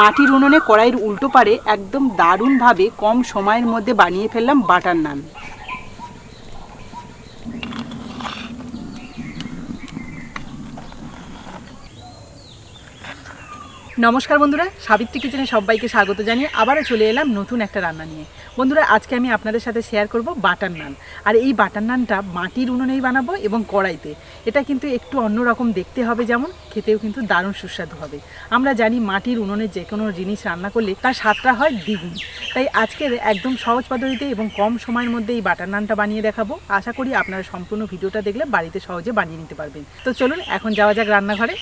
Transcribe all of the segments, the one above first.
মাটির উনুনে কড়াইয়ের উল্টো পারে একদম দারুণভাবে কম সময়ের মধ্যে বানিয়ে ফেললাম বাটার নান। নমস্কার বন্ধুরা, সাবিত্রী কিচেনে সবাইকে স্বাগত জানিয়ে আবারও চলে এলাম নতুন একটা রান্না নিয়ে। বন্ধুরা, আজকে আমি আপনাদের সাথে শেয়ার করব বাটার নান। আর এই বাটার নানটা মাটির উনুনেই বানাবো এবং কড়াইতে। এটা কিন্তু একটু অন্যরকম দেখতে হবে যেমন, খেতেও কিন্তু দারুণ সুস্বাদু হবে। আমরা জানি মাটির উনুনে যে কোনো জিনিস রান্না করলে তার স্বাদটা হয় দ্বিগুণ। তাই আজকের একদম সহজ পদ্ধতিতে এবং কম সময়ের মধ্যে এই বাটার নানটা বানিয়ে দেখাবো। আশা করি আপনারা সম্পূর্ণ ভিডিওটা দেখলে বাড়িতে সহজে বানিয়ে নিতে পারবেন। তো চলুন, এখন যাওয়া যাক রান্নাঘরে।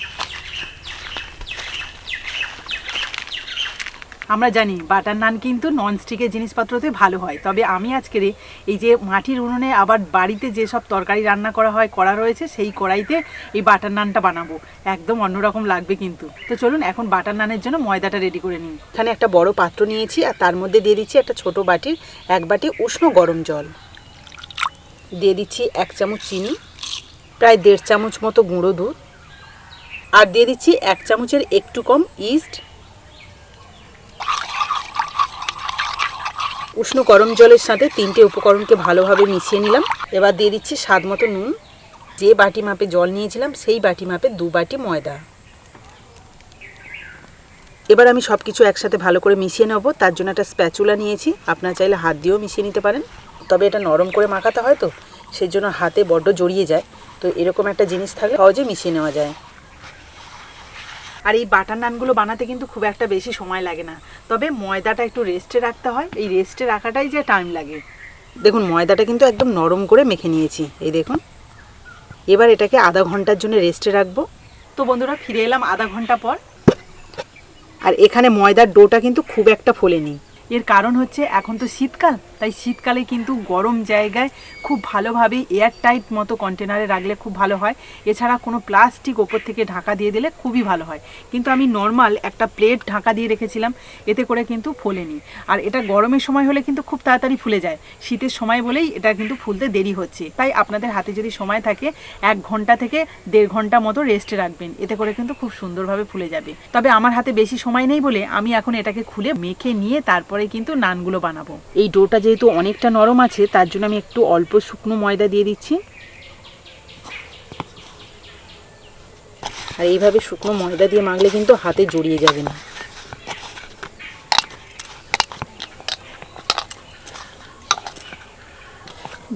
আমরা জানি বাটার নান কিন্তু ননস্টিকের জিনিসপত্রতে ভালো হয়। তবে আমি আজকের এই যে মাটির উনুনে আবার বাড়িতে যেসব তরকারি রান্না করা হয়, করা রয়েছে, সেই কড়াইতে এই বাটার নানটা বানাবো। একদম অন্যরকম লাগবে কিন্তু। তো চলুন এখন বাটার নানের জন্য ময়দাটা রেডি করে নিই। এখানে একটা বড় পাত্র নিয়েছি আর তার মধ্যে দিয়ে দিচ্ছি একটা ছোট বাটির, এক বাটি উষ্ণ গরম জল। দিয়ে দিচ্ছি এক চামচ চিনি, প্রায় দেড় চামচ মতো গুঁড়ো দুধ। আর দিয়ে দিচ্ছি এক চামচের একটু কম ইস্ট উষ্ণ গরম জলের সাথে তিনটে উপকরণকে ভালোভাবে মিশিয়ে নিলাম। এবার দিয়ে দিচ্ছি স্বাদ মতো নুন। যে বাটি মাপে জল নিয়েছিলাম, সেই বাটি মাপে দু বাটি ময়দা। এবার আমি সব কিছু একসাথে ভালো করে মিশিয়ে নেব। তার জন্য একটা স্প্যাচুলা নিয়েছি। আপনারা চাইলে হাত দিয়েও মিশিয়ে নিতে পারেন। তবে এটা নরম করে মাখাতে হয় তো সেই জন্য হাতে বড্ড জড়িয়ে যায়। তো এরকম একটা জিনিস থাকলে সহজে মিশিয়ে নেওয়া যায়। আর এই বাটার নানগুলো বানাতে কিন্তু খুব একটা বেশি সময় লাগে না। তবে ময়দাটা একটু রেস্টে রাখতে হয়। এই রেস্টে রাখাটাই যে টাইম লাগে। দেখুন, ময়দাটা কিন্তু একদম নরম করে মেখে নিয়েছি। এই দেখুন। এবার এটাকে আধা ঘণ্টার জন্য রেস্টে রাখব। তো বন্ধুরা, ফিরে এলাম আধা ঘণ্টা পর। আর এখানে ময়দার ডোটা কিন্তু খুব একটা ফোলেনি। এর কারণ হচ্ছে, এখন তো শীতকাল। তাই শীতকালে কিন্তু গরম জায়গায় খুব ভালোভাবে এয়ার টাইট মতো কন্টেনারে রাখলে খুব ভালো হয়। এছাড়া কোনো প্লাস্টিক ওপর থেকে ঢাকা দিয়ে দিলে খুবই ভালো হয়। কিন্তু আমি নর্মাল একটা প্লেট ঢাকা দিয়ে রেখেছিলাম, এতে করে কিন্তু ফোলেনি। আর এটা গরমের সময় হলে কিন্তু খুব তাড়াতাড়ি ফুলে যায়। শীতের সময় বলেই এটা কিন্তু ফুলতে দেরি হচ্ছে। তাই আপনাদের হাতে যদি সময় থাকে, এক ঘণ্টা থেকে দেড় ঘণ্টা মতো রেস্টে রাখবেন। এতে করে কিন্তু খুব সুন্দরভাবে ফুলে যাবে। তবে আমার হাতে বেশি সময় নেই বলে আমি এখন এটাকে খুলে মেখে নিয়ে তারপরে কিন্তু নানগুলো বানাবো। এই ডোটা যেহেতু অনেকটা নরম আছে, তার জন্য আমি একটু অল্প শুকনো ময়দা দিয়ে দিচ্ছি। আর এইভাবে শুকনো ময়দা দিয়ে মাখলে কিন্তু হাতে জড়িয়ে যাবে না।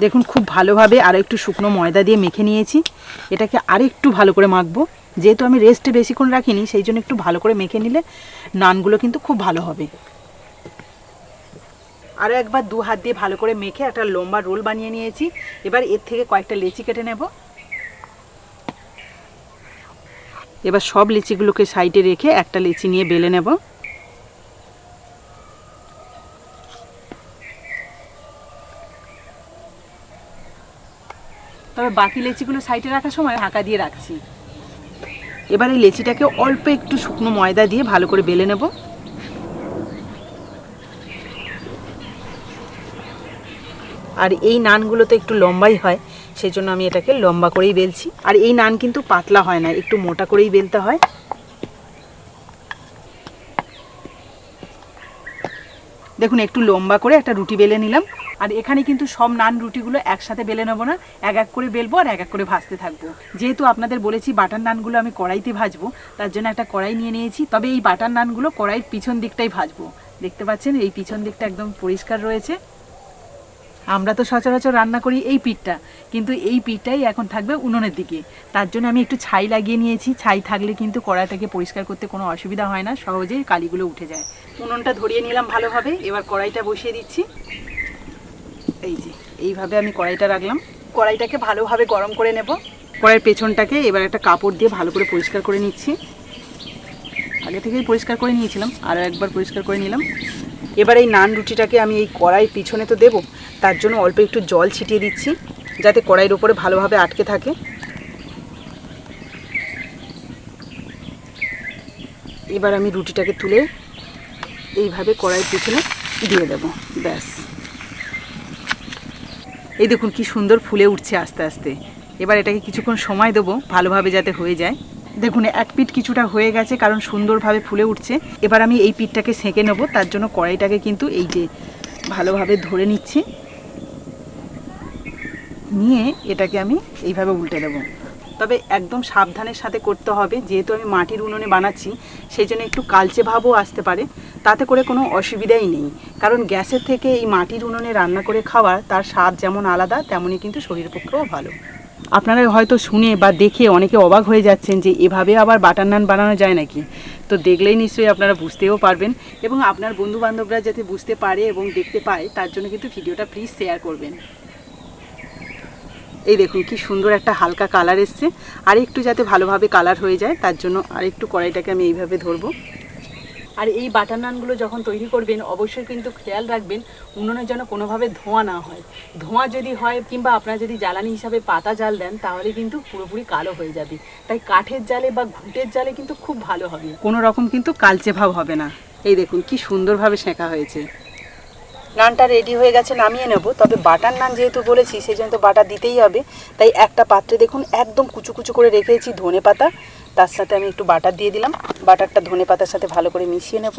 দেখুন, খুব ভালোভাবে আর একটু শুকনো ময়দা দিয়ে মেখে নিয়েছি। এটাকে আর একটু ভালো করে মাখবো। যেহেতু আমি রেস্টে বেশিক্ষণ রাখিনি, সেই জন্য একটু ভালো করে মেখে নিলে নানগুলো কিন্তু খুব ভালো হবে। আরও একবার দু হাত দিয়ে ভালো করে মেখে একটা লম্বা রোল বানিয়ে নিয়েছি। এবার এর থেকে কয়েকটা লেচি কেটে নেব। এবার সব লিচিগুলোকে সাইডে রেখে একটা লিচি নিয়ে বেলে নেব। তবে বাকি লেচিগুলো সাইডে রাখার সময় ঢাকা দিয়ে রাখছি। এবার এই লেচিটাকে অল্প একটু শুকনো ময়দা দিয়ে ভালো করে বেলে নেব। আর এই নানগুলো তো একটু লম্বাই হয় সেই জন্য আমি এটাকে লম্বা করেই বেলছি। আর এই নান কিন্তু পাতলা হয় না, একটু মোটা করেই বেলতে হয়। দেখুন, একটু লম্বা করে একটা রুটি বেলে নিলাম। আর এখানে কিন্তু সব নান রুটিগুলো একসাথে বেলে নেব না, এক এক করে বেলবো আর এক এক করে ভাজতে থাকব। যেহেতু আপনাদের বলেছি বাটার নানগুলো আমি কড়াইতে ভাজবো, তার জন্য একটা কড়াই নিয়ে নিয়েছি, তবে এই বাটার নানগুলো কড়াইয়ের পিছন দিকটাই ভাজবো। দেখতে পাচ্ছেন, এই পিছন দিকটা একদম পরিষ্কার রয়েছে। আমরা তো সচরাচর রান্না করি এই পিঠটা। কিন্তু এই পিঠটাই এখন থাকবে উনুনের দিকে। তার জন্য আমি একটু ছাই লাগিয়ে নিয়েছি। ছাই থাকলে কিন্তু কড়াইটাকে পরিষ্কার করতে কোনো অসুবিধা হয় না, সহজেই কালিগুলো উঠে যায়। উনুনটা ধরিয়ে নিলাম ভালোভাবে। এবার কড়াইটা বসিয়ে দিচ্ছি। এই যে, এইভাবে আমি কড়াইটা রাখলাম। কড়াইটাকে ভালোভাবে গরম করে নেব। কড়াইয়ের পেছনটাকে এবার একটা কাপড় দিয়ে ভালো করে পরিষ্কার করে নিচ্ছি। আগে থেকেই পরিষ্কার করে নিয়েছিলাম। আরও একবার পরিষ্কার করে নিলাম। এবার এই নান রুটিটাকে আমি এই কড়াইয়ের পিছনে তো দেবো। তার জন্য অল্প একটু জল ছিটিয়ে দিচ্ছি, যাতে কড়াইয়ের উপরে ভালোভাবে আটকে থাকে। এবার আমি রুটিটাকে তুলে এইভাবে কড়াইয়ের পিছনে দিয়ে দেব, ব্যাস। এই দেখুন কি সুন্দর ফুলে উঠছে আস্তে আস্তে। এবার এটাকে কিছুক্ষণ সময় দেবো, ভালোভাবে যাতে হয়ে যায়। দেখুন, এক পিঠ কিছুটা হয়ে গেছে, কারণ সুন্দরভাবে ফুলে উঠছে। এবার আমি এই পিঠটাকে সেঁকে নেব, তার জন্য কড়াইটাকে কিন্তু এই যে ভালোভাবে ধরে নিচ্ছি। নিয়ে এটাকে আমি এইভাবে উল্টে দেবো। তবে একদম সাবধানের সাথে করতে হবে, যেহেতু আমি মাটির উনুনে বানাচ্ছি, সেই জন্য একটু কালচে ভাবও আসতে পারে, তাতে করে কোনো অসুবিধাই নেই। কারণ গ্যাসের থেকে এই মাটির উনুনে রান্না করে খাওয়ার তার স্বাদ যেমন আলাদা, তেমনই কিন্তু শরীর পক্ষেও ভালো। আপনারা হয়তো শুনে বা দেখে অনেকে অবাক হয়ে যাচ্ছেন যে, এভাবে আবার বাটার নান বানানো যায় নাকি? তো দেখলেই নিশ্চয়ই আপনারা বুঝতেও পারবেন এবং আপনার বন্ধু বান্ধবরা যাতে বুঝতে পারে এবং দেখতে পায়, তার জন্য কিন্তু ভিডিওটা প্লিজ শেয়ার করবেন। এই দেখুন, কি সুন্দর একটা হালকা কালার এসছে। আর একটু যাতে ভালোভাবে কালার হয়ে যায়, তার জন্য আর একটু কড়াইটাকে আমি এইভাবে ধরবো। আর এই বাটার নানগুলো যখন তৈরি করবেন, অবশ্যই কিন্তু খেয়াল রাখবেন, উনুনে যেন কোনোভাবে ধোঁয়া না হয়। ধোঁয়া যদি হয় কিংবা আপনারা যদি জ্বালানি হিসাবে পাতা জাল দেন, তাহলে কিন্তু পুরোপুরি কালো হয়ে যাবে। তাই কাঠের জালে বা ঘুঁটের জালে কিন্তু খুব ভালো হবে। কোনো রকম কিন্তু কালচে ভাব হবে না। এই দেখুন, কি সুন্দরভাবে সেঁকা হয়েছে। নানটা রেডি হয়ে গেছে, নামিয়ে নেব। তবে বাটার নান যেহেতু বলেছি সেই জন্য তো বাটার দিতেই হবে। তাই একটা পাত্রে দেখুন, একদম কুচু কুচু করে রেখেছি ধনে পাতা। তার সাথে আমি একটু বাটার দিয়ে দিলাম। বাটারটা ধনে পাতার সাথে ভালো করে মিশিয়ে নেব।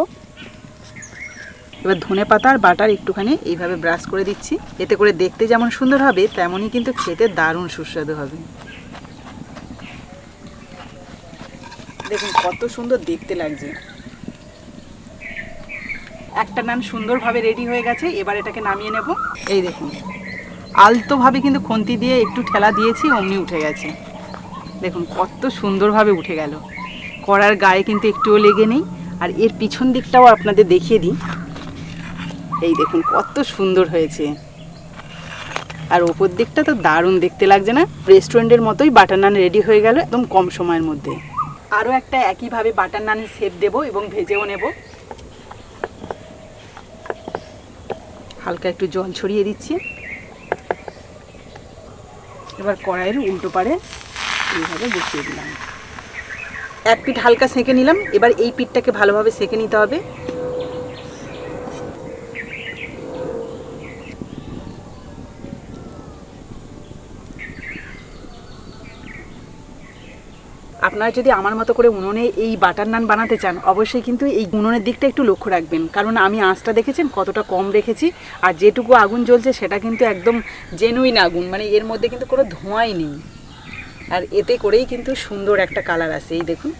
এবার ধনে পাতা আর বাটার একটুখানি এইভাবে ব্রাশ করে দিচ্ছি। এতে করে দেখতে যেমন সুন্দর হবে, তেমনই কিন্তু খেতে দারুণ সুস্বাদু হবে। দেখুন, কত সুন্দর দেখতে লাগছে। একটা নান সুন্দরভাবে রেডি হয়ে গেছে, এবার এটাকে নামিয়ে নেব। এই দেখুন, আলতোভাবে কিন্তু খুন্তি দিয়ে একটু ঠেলা দিয়েছি, অমনি উঠে গেছে। দেখুন, কত সুন্দরভাবে উঠে গেল। কড়ার গায়ে কিন্তু একটুও লেগে নেই। আর এর পিছন দিকটাও আপনাদের দেখিয়ে দিই। এই দেখুন, কত সুন্দর হয়েছে। আর ওপর দিকটা তো দারুণ দেখতে লাগছে না? রেস্টুরেন্টের মতোই বাটার নান রেডি হয়ে গেল, একদম কম সময়ের মধ্যে। আরও একটা একইভাবে বাটার নানের সেপ দেবো এবং ভেজেও নেব। হালকা একটু জল ছড়িয়ে দিচ্ছি। এবার কড়াইয়ের উল্টো পারে এইভাবে বসিয়ে দিলাম। এক পিঠ হালকা সেঁকে নিলাম, এবার এই পিঠটাকে ভালোভাবে সেঁকে নিতে হবে। আপনারা যদি আমার মতো করে উনুনে এই বাটার নান বানাতে চান, অবশ্যই কিন্তু এই উনুনের দিকটা একটু লক্ষ্য রাখবেন। কারণ আমি আঁচটা দেখেছেন, কতটা কম রেখেছি, আর যেটুকু আগুন জ্বলছে সেটা কিন্তু একদম জেনুইন আগুন মানে এর মধ্যে কিন্তু কোনো ধোঁয়াই নেই। আর এতে করেই কিন্তু সুন্দর একটা কালার আসে, এই দেখুন।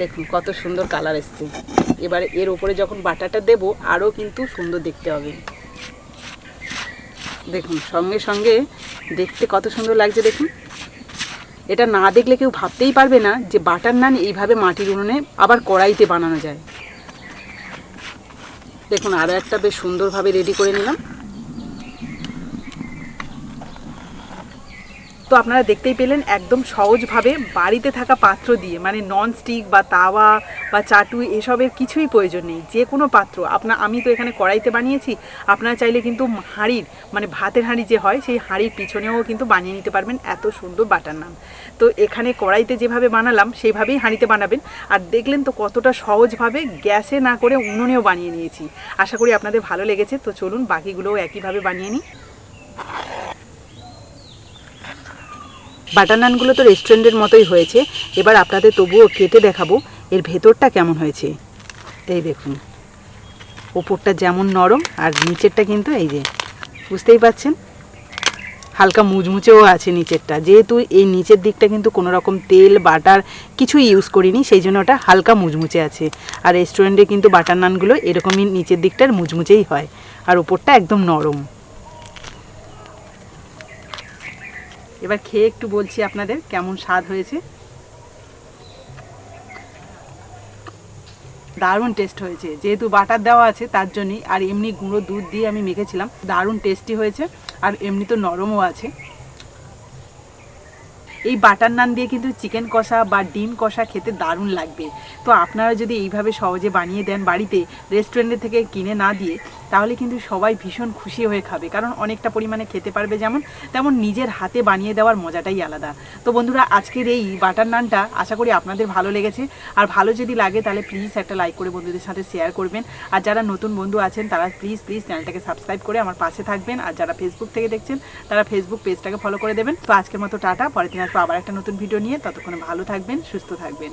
দেখুন কত সুন্দর কালার এসছে। এবার এর উপরে যখন বাটারটা দেব, আরও কিন্তু সুন্দর দেখতে হবে। দেখুন, সঙ্গে সঙ্গে দেখতে কত সুন্দর লাগছে, দেখুন। এটা না দেখলে কেউ ভাবতেই পারবে না যে বাটার নান এইভাবে মাটির উনুনে আবার কড়াইতে বানানো যায়। দেখুন আরও একটা বেশ সুন্দরভাবে রেডি করে নিলাম। তো আপনারা দেখতেই পেলেন একদম সহজভাবে বাড়িতে থাকা পাত্র দিয়ে মানে নন স্টিক বা তাওয়া বা চাটু এসবের কিছুই প্রয়োজন নেই, যে কোনো পাত্র। আপনার আমি তো এখানে কড়াইতে বানিয়েছি, আপনারা চাইলে কিন্তু হাঁড়ির মানে ভাতের হাঁড়ি যে হয়, সেই হাঁড়ির পিছনেও কিন্তু বানিয়ে নিতে পারবেন এত সুন্দর বাটার নাম তো এখানে কড়াইতে যেভাবে বানালাম সেইভাবেই হাঁড়িতে বানাবেন। আর দেখলেন তো কতটা সহজভাবে গ্যাসে না করে উনুনেও বানিয়ে নিয়েছি। আশা করি আপনাদের ভালো লেগেছে, তো চলুন বাকিগুলোও একইভাবে বানিয়ে নিই। বাটার নানগুলো তো রেস্টুরেন্টের মতোই হয়েছে। এবার আপনাদের তবুও কেটে দেখাবো, এর ভেতরটা কেমন হয়েছে। এই দেখুন, ওপরটা যেমন নরম আর নিচেরটা কিন্তু এই যে, বুঝতেই পাচ্ছেন হালকা মুচমুচেও আছে নিচেরটা। যেহেতু এই নিচের দিকটা কিন্তু কোনো রকম তেল, বাটার কিছুই ইউজ করিনি, সেই জন্য ওটা হালকা মুচমুচে আছে। আর রেস্টুরেন্টে কিন্তু বাটার নানগুলো এরকমই নিচের দিকটার মুচমুচেই হয়। আর ওপরটা একদম নরম। এবার খেয়ে একটু বলছি আপনাদের কেমন স্বাদ হয়েছে। দারুণ টেস্ট হয়েছে। যেহেতু বাটার দেওয়া আছে, তার জন্যই আর এমনি গুঁড়ো দুধ দিয়ে আমি মেখেছিলাম। দারুণ টেস্টি হয়েছে আর এমনি তো নরমও আছে। এই বাটার নান দিয়ে কিন্তু চিকেন কষা বা ডিম কষা খেতে দারুণ লাগবে। তো আপনারা যদি এইভাবে সহজে বানিয়ে দেন বাড়িতে রেস্টুরেন্টের থেকে কিনে না দিয়ে তাহলে কিন্তু সবাই ভীষণ খুশি হয়ে খাবে। কারণ অনেকটা পরিমাণে খেতে পারবে যেমন, তেমন নিজের হাতে বানিয়ে দেওয়ার মজাটাই আলাদা। তো বন্ধুরা, আজকের এই বাটার নানটা আশা করি আপনাদের ভালো লেগেছে। আর ভালো যদি লাগে তাহলে প্লিজ একটা লাইক করে বন্ধুদের সাথে শেয়ার করবেন। আর যারা নতুন বন্ধু আছেন, তারা প্লিজ প্লিজ চ্যানেলটাকে সাবস্ক্রাইব করে আমার পাশে থাকবেন। আর যারা ফেসবুক থেকে দেখছেন, তারা ফেসবুক পেজটাকে ফলো করে দেবেন। তো আজকের মতো টাটা, পরের দিন আসব আবার একটা নতুন ভিডিও নিয়ে। ততক্ষণে ভালো থাকবেন, সুস্থ থাকবেন।